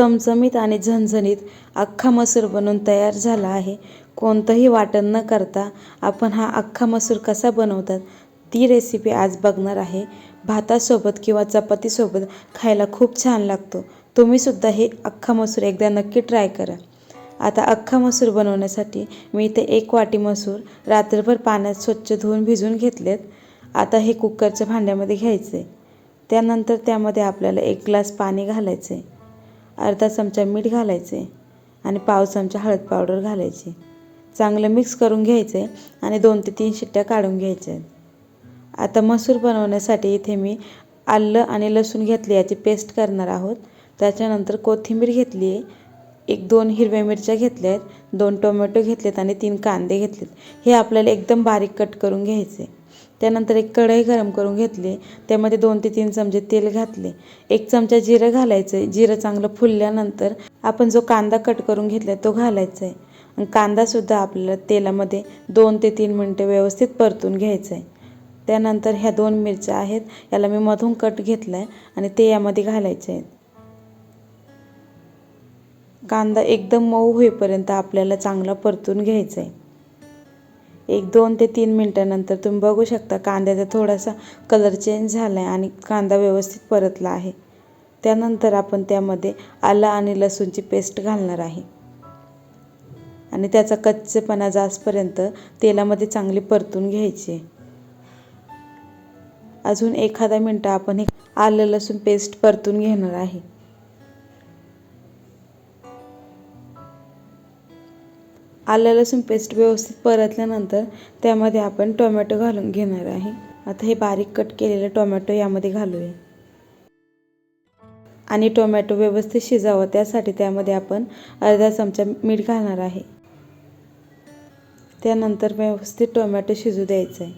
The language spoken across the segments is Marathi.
चमचमीत आणि झणझणीत अख्खा मसूर बनवून तयार झाला आहे. कोणतंही वाटण न करता आपण हा अख्खा मसूर कसा बनवतात ती रेसिपी आज बघणार आहे. भातासोबत किंवा चपातीसोबत खायला खूप छान लागतो. तुम्हीसुद्धा हे अख्खा मसूर एकदा नक्की ट्राय करा. आता अख्खा मसूर बनवण्यासाठी मी इथे एक वाटी मसूर रात्रभर पाण्यात स्वच्छ धुवून भिजवून घेतलेत. आता हे कुकरच्या भांड्यामध्ये घ्यायचे. त्यानंतर त्यामध्ये आपल्याला एक ग्लास पाणी घालायचे. अर्धा चमचा मीठ घालायचे आणि पाव चमचा हळद पावडर घालायची. चांगलं मिक्स करून घ्यायचे आणि दोन ते तीन शिट्ट्या काढून घ्यायच्या. आता मसूर बनवण्यासाठी इथे मी आलं आणि लसूण घेतले याची पेस्ट करणार आहोत. त्याच्यानंतर कोथिंबीर घेतली आहे. एक दोन हिरव्या मिरच्या घेतल्या आहेत दोन टोमॅटो घेतलेत आणि तीन कांदे घेतलेत. हे आपल्याला एकदम बारीक कट करून घ्यायचे. त्यानंतर एक कढई गरम करून घेतली. त्यामध्ये दोन ते तीन चमचे तेल घातले. एक चमचा जिरं घालायचं आहे जिरं चांगलं फुलल्यानंतर आपण जो कांदा कट करून घेतला तो घालायचा आहे आणि कांदासुद्धा आपल्याला तेलामध्ये दोन ते तीन मिनटं व्यवस्थित परतून घ्यायचं आहे त्यानंतर ह्या दोन मिरच्या आहेत. याला मी मधून कट घेतला आहे आणि ते यामध्ये घालायचे आहेत. कांदा एकदम मऊ होईपर्यंत आपल्याला चांगला परतून घ्यायचा आहे एक दोन ते तीन मिनटानंतर तुम्ही बघू शकता कांद्याचा थोडासा कलर चेंज झाला आहे आणि कांदा व्यवस्थित परतला आहे. त्यानंतर आपण त्यामध्ये आलं आणि लसूणची पेस्ट घालणार आहे. आणि त्याचा कच्चेपणा जासपर्यंत तेलामध्ये चांगली परतून घ्यायची. अजून एखादा मिनटं आपण हे आलं लसूण पेस्ट परतून घेणार आहे. आलं लसूण पेस्ट व्यवस्थित परतल्यानंतर त्यामध्ये आपण टोमॅटो घालून घेणार आहे. आता हे बारीक कट केलेलं टोमॅटो यामध्ये घालूया. आणि टोमॅटो व्यवस्थित शिजावं त्यासाठी त्यामध्ये आपण अर्धा चमचा मीठ घालणार आहे. त्यानंतर व्यवस्थित टोमॅटो शिजू द्यायचं आहे.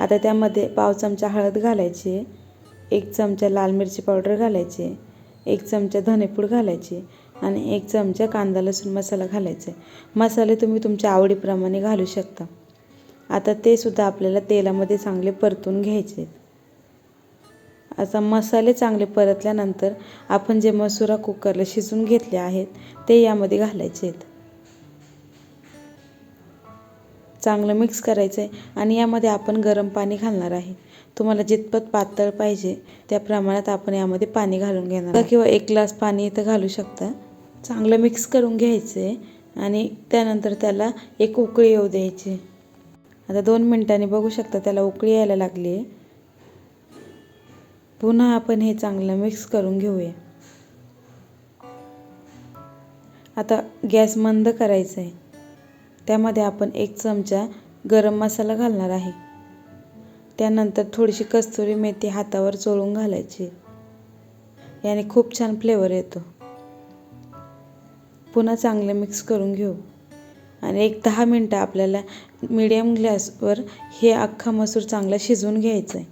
आता त्यामध्ये पाव चमचा हळद घालायची आहे एक चमचा लाल मिरची पावडर घालायची आहे एक चमचा धनेपूड घालायची आणि एक चमचा कांदा लसूण मसाला घालायचा आहे मसाले तुम्ही तुमच्या आवडीप्रमाणे घालू शकता. आता ते सुद्धा आपल्याला तेलामध्ये चांगले परतून घ्यायचे आहेत आता मसाले चांगले परतल्यानंतर आपण जे मसुरा कुकरला शिजून घेतले आहेत ते यामध्ये घालायचे आहेत चांगलं मिक्स करायचं आहे आणि यामध्ये आपण गरम पाणी घालणार आहे. तुम्हाला जितपत पातळ पाहिजे त्या प्रमाणात आपण यामध्ये पाणी घालून घेणार किंवा एक ग्लास पाणी इथं घालू शकता. चांगलं मिक्स करून घ्यायचं आहे आणि त्यानंतर त्याला एक उकळी येऊ द्यायची. आता दोन मिनटांनी बघू शकता त्याला उकळी यायला लागली आहे पुन्हा आपण हे चांगलं मिक्स करून घेऊया. आता गॅस मंद करायचा आहे त्यामध्ये आपण एक चमचा गरम मसाला घालणार आहे. त्यानंतर थोडीशी कस्तुरी मेथी हातावर चोळून घालायची. याने खूप छान फ्लेवर येतो. पुन्हा चांगलं मिक्स करून घेऊ. आणि एक दहा मिनटं आपल्याला मिडियम गॅसवर हे अख्खा मसूर चांगला शिजवून घ्यायचं आहे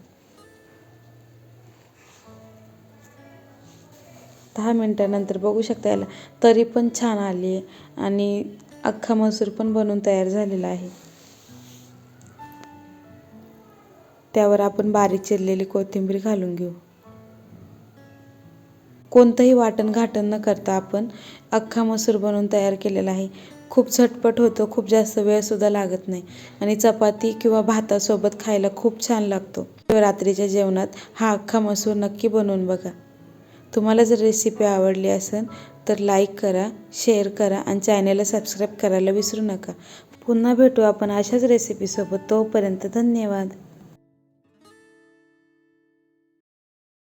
दहा मिनटानंतर बघू शकता याला. तरी पण छान आली आहे आणि अख्खा मसूर पण बनवून तयार झालेला आहे. त्यावर आपण बारीक चिरलेली कोथिंबीर घालून घेऊ. कोणतंही वाटण घाटण न करता आपण अख्खा मसूर बनवून तयार केलेला आहे. खूप झटपट होतो खूप जास्त वेळसुद्धा लागत नाही आणि चपाती किंवा भातासोबत खायला खूप छान लागतो. रात्रीच्या जेवणात हा अख्खा मसूर नक्की बनवून बघा. तुम्हाला जर रेसिपी आवडली असेल तर लाईक करा शेअर करा आणि चॅनेलला सबस्क्राईब करायला विसरू नका. पुन्हा भेटू आपण अशाच रेसिपीसोबत तोपर्यंत धन्यवाद.